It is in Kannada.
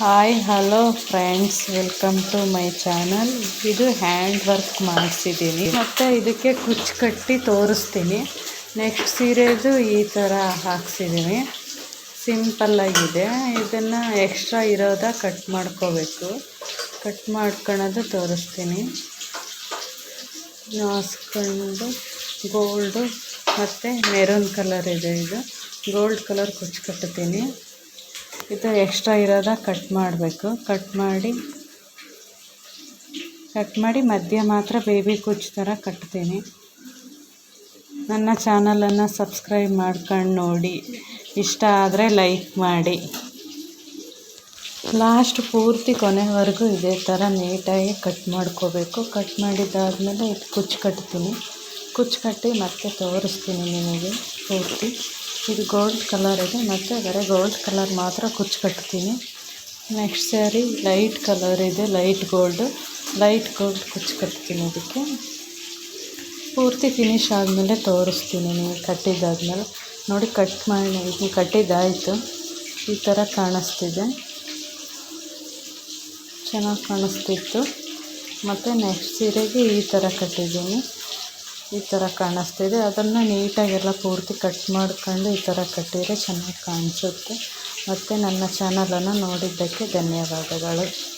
Hi hello friends welcome to my channel ಇದು ಹ್ಯಾಂಡ್ ವರ್ಕ್ ಮಾಡಿಸಿದ್ದೀನಿ. ಮತ್ತು ಇದಕ್ಕೆ ಕುಚ್ಚು ಕಟ್ಟಿ ತೋರಿಸ್ತೀನಿ. ನೆಕ್ಸ್ಟ್ ಸೀರೆದು ಈ ಥರ ಹಾಕ್ಸಿದ್ದೀನಿ. ಸಿಂಪಲ್ಲಾಗಿದೆ ಇದನ್ನು ಎಕ್ಸ್ಟ್ರಾ ಇರೋದ ಕಟ್ ಮಾಡ್ಕೋಬೇಕು. ಕಟ್ ಮಾಡ್ಕೊಳ್ಳೋದು ತೋರಿಸ್ತೀನಿ. ನಾಸ್ಕೊಂಡು ಗೋಲ್ಡು ಮತ್ತು ಮೆರೂನ್ ಕಲರ್ ಇದೆ ಇದು. ಗೋಲ್ಡ್ ಕಲರ್ ಕುಚ್ಚು ಕಟ್ಟುತ್ತೀನಿ ಇದು ಎಕ್ಸ್ಟ್ರಾ ಇರೋದ ಕಟ್ ಮಾಡಬೇಕು. ಕಟ್ ಮಾಡಿ ಕಟ್ ಮಾಡಿ ಮಧ್ಯ ಮಾತ್ರ ಬೇಬಿ ಕುಚ್ ಥರ ಕಟ್ತೀನಿ. ನನ್ನ ಚಾನಲನ್ನು ಸಬ್ಸ್ಕ್ರೈಬ್ ಮಾಡ್ಕೊಂಡು ನೋಡಿ. ಇಷ್ಟ ಆದರೆ ಲೈಕ್ ಮಾಡಿ. ಲಾಸ್ಟ್ ಪೂರ್ತಿ ಕೊನೆವರೆಗೂ ಇದೇ ಥರ ನೀಟಾಗಿ ಕಟ್ ಮಾಡ್ಕೋಬೇಕು. ಕಟ್ ಮಾಡಿದ್ದಾದಮೇಲೆ ಇದು ಕುಚ್ಚು ಕಟ್ತೀನಿ. ಕುಚ್ಚು ಕಟ್ಟಿ ಮತ್ತೆ ತೋರಿಸ್ತೀನಿ ನಿಮಗೆ ಪೂರ್ತಿ. ಇದು ಗೋಲ್ಡ್ ಕಲರ್ ಇದೆ ಮತ್ತು ಬರೀ ಗೋಲ್ಡ್ ಕಲರ್ ಮಾತ್ರ ಕುಚ್ಚು ಕಟ್ತೀನಿ. ನೆಕ್ಸ್ಟ್ ಸ್ಯಾರಿ ಲೈಟ್ ಕಲರ್ ಇದೆ ಲೈಟ್ ಗೋಲ್ಡ್ ಲೈಟ್ ಗೋಲ್ಡ್ ಕುಚ್ಚು ಕಟ್ತೀನಿ ಇದಕ್ಕೆ. ಪೂರ್ತಿ ಫಿನಿಶ್ ಆದಮೇಲೆ ತೋರಿಸ್ತೀನಿ ನೀವು ಕಟ್ಟಿದ್ದಾದ್ಮೇಲೆ. ನೋಡಿ ಕಟ್ ಮಾಡಿ, ಇದು ಕಟ್ಟಿದ್ದಾಯಿತು. ಈ ಥರ ಕಾಣಿಸ್ತಿದೆ. ಚೆನ್ನಾಗಿ ಕಾಣಿಸ್ತಿತ್ತು. ಮತ್ತು ನೆಕ್ಸ್ಟ್ ಸೀರೆಗೆ ಈ ಥರ ಕಟ್ಟಿದ್ದೀನಿ. ಈ ಥರ ಕಾಣಿಸ್ತಿದೆ ಅದನ್ನು ನೀಟಾಗೆಲ್ಲ ಪೂರ್ತಿ ಕಟ್ ಮಾಡ್ಕೊಂಡು ಈ ಥರ ಕಟ್ಟಿದರೆ ಚೆನ್ನಾಗಿ ಕಾಣಿಸುತ್ತೆ. ಮತ್ತು ನನ್ನ ಚಾನಲನ್ನು ನೋಡಿದ್ದಕ್ಕೆ ಧನ್ಯವಾದಗಳು.